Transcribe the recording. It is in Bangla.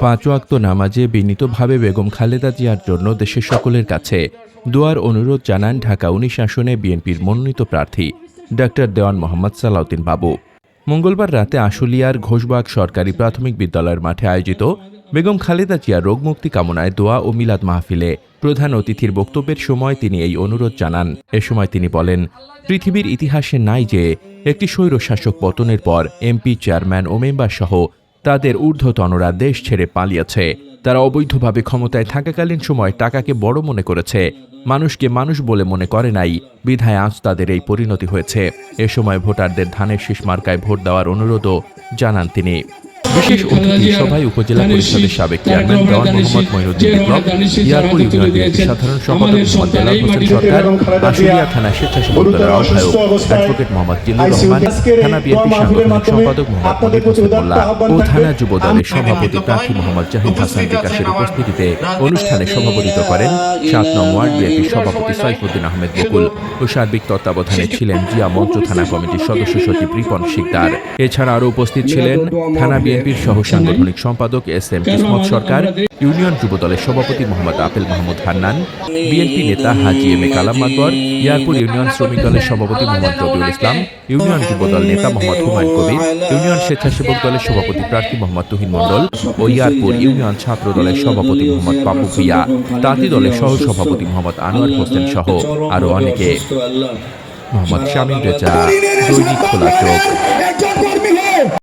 পাঁচ ওয়াক্ত নামাজে বিনীতভাবে বেগম খালেদা জিয়ার জন্য দেশের সকলের কাছে দোয়ার অনুরোধ জানান ঢাকা উনিশ আসনে বিএনপির মনোনীত প্রার্থী ডাক্তার দেওয়ান মোহাম্মদ সালাউদ্দিন বাবু। মঙ্গলবার রাতে আশুলিয়ার ঘোষবাগ সরকারি প্রাথমিক বিদ্যালয়ের মাঠে আয়োজিত বেগম খালেদা জিয়ার রোগমুক্তি কামনায় দোয়া ও মিলাদ মাহফিলে প্রধান অতিথির বক্তব্যের সময় তিনি এই অনুরোধ জানান। এ সময় তিনি বলেন, পৃথিবীর ইতিহাসে নাই যে একটি স্বৈরশাসক পতনের পর এমপি, চেয়ারম্যান ও মেম্বার সহ তাদের ঊর্ধ্বতনরা দেশ ছেড়ে পালিয়েছে। তারা অবৈধভাবে ক্ষমতায় থাকাকালীন সময় টাকাকে বড় মনে করেছে। মানুষকে মানুষ বলে মনে করে নাই। বিধায় আজ তাদের এই পরিণতি হয়েছে। এ সময় ভোটারদের ধানের শীষ মার্কায় ভোট দেওয়ার অনুরোধও জানান তিনি। বিশেষ অতিথি সভায় উপজেলা পরিষদের সাবেক চেয়ারম্যান দেওয়ান মোহাম্মদ মহিনুদ্দিন বিপ্লব ইয়ারপুর ইউনিয়ন বিএনপির সাধারণ সম্পাদক মোহাম্মদ দেলাল হোসেন সরকার আশুলিয়া থানা স্বেচ্ছাসেবক দলের আহ্বায়ক অ্যাডভোকেট মোহাম্মদ জিল্লুর রহমান থানা বিএনপি সাংগঠনিক সম্পাদক মোহাম্মদ মনির ও থানা যুব দলের সভাপতি প্রার্থী মোহাম্মদ জাহিদ হাসান বিকাশের উপস্থিতিতে অনুষ্ঠানে সভাপতিত্ব করেন সাত নং ওয়ার্ড বিএনপির সভাপতি সাইফুদ্দিন আহমেদ বকুল ও সার্বিক তত্ত্বাবধানে ছিলেন জিয়া মঞ্চ থানা কমিটির সদস্য সচিব রিপন শিকদার এছাড়া আরও উপস্থিত ছিলেন থানা বিএনপির সহ সাংগঠনিক সম্পাদক S M Kismat Sarkar union যুব দলের সভাপতি মোহাম্মদ আপেল মাহমুদ হান্নান বিএনপি নেতা Haji M A Kalam Makbar Yarpur union শ্রমিক দলের সভাপতি মোহাম্মদ রবিউল ইসলাম ইউনিয়ন যুব দল নেতা মোহাম্মদ হুমায়ুন কবির ইউনিয়ন স্বেচ্ছাসেবক দলের সভাপতি প্রার্থী মোহাম্মদ তুহিন মণ্ডল ও ইয়ারপুর ইউনিয়ন ছাত্র দলের সভাপতি মোহাম্মদ পাপু ভুইয়া তাঁতি দলের সহ সভাপতি মোহাম্মদ আনোয়ার হোসেন সহ আরও অনেকে। মোহাম্মদ শামীম রেজা দৈনিক খোলা চোখ।